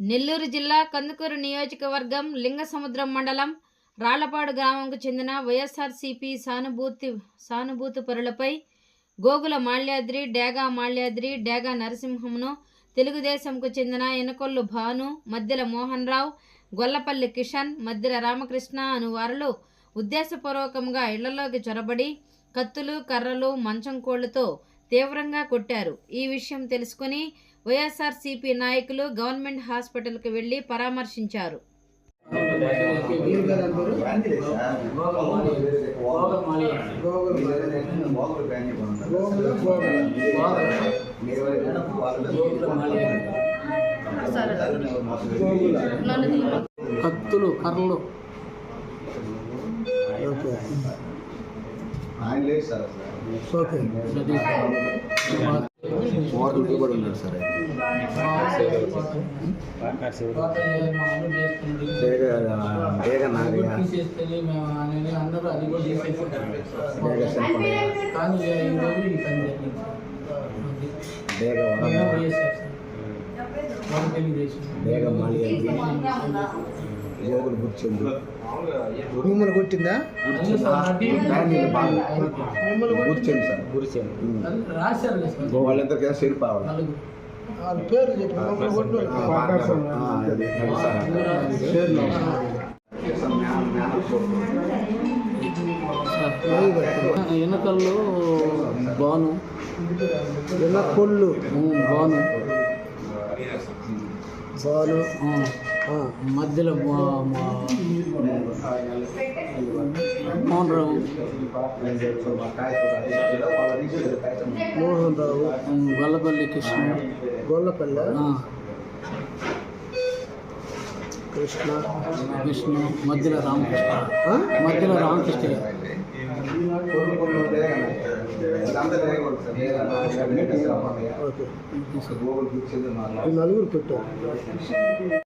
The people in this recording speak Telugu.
నెల్లూరు జిల్లా కందుకూరు నియోజకవర్గం లింగసముద్రం మండలం రాళ్ళపాడు గ్రామంకు చెందిన వైఎస్ఆర్సీపీ సానుభూతి సానుభూతి పరులపై గోగుల మాల్యాద్రి డేగా మాల్యాద్రి డేగా నరసింహంను తెలుగుదేశంకు చెందిన ఎనకొల్లు భాను మధ్యల మోహన్ రావు గొల్లపల్లి కిషన్ మధ్యల రామకృష్ణ అను వారులు ఉద్దేశపూర్వకంగా ఇళ్ళలోకి చొరబడి కత్తులు కర్రలు మంచం కోళ్ళతో తీవ్రంగా కొట్టారు. ఈ విషయం తెలుసుకుని వైఎస్ఆర్సీపీ నాయకులు గవర్నమెంట్ హాస్పిటల్కి వెళ్ళి పరామర్శించారు. కత్తులు కర్రలు. ఓకే. ఆయన లేదు సార్ అసలు ఓకే మోటార్ దిగుబడి ఉన్నాడు సార్ బేగ నాగయ్య తీసేస్తేనే మేము అనేది అందరూ జోగులు గుర్చింది. బాగా గుర్చింది. సార్. గుర్చింది. సార్. వాళ్ళందరూ కదా చెరిపావాలి నలుగురు. వాళ్ళ పేరు బాను. ఉమ్, బాను. ఆ, మధ్యలో మా- మా మోహన్ రావు మోహన్ రావు ఉమ్, గొల్లపల్లి కృష్ణ గొల్లపల్లె ఆ, కృష్ణ విష్ణు మధ్యలో రామకృష్ణ ఆ? మధ్యలో రామకృష్ణ గారు. ఓకే ఈ నలుగురు పెట్టారు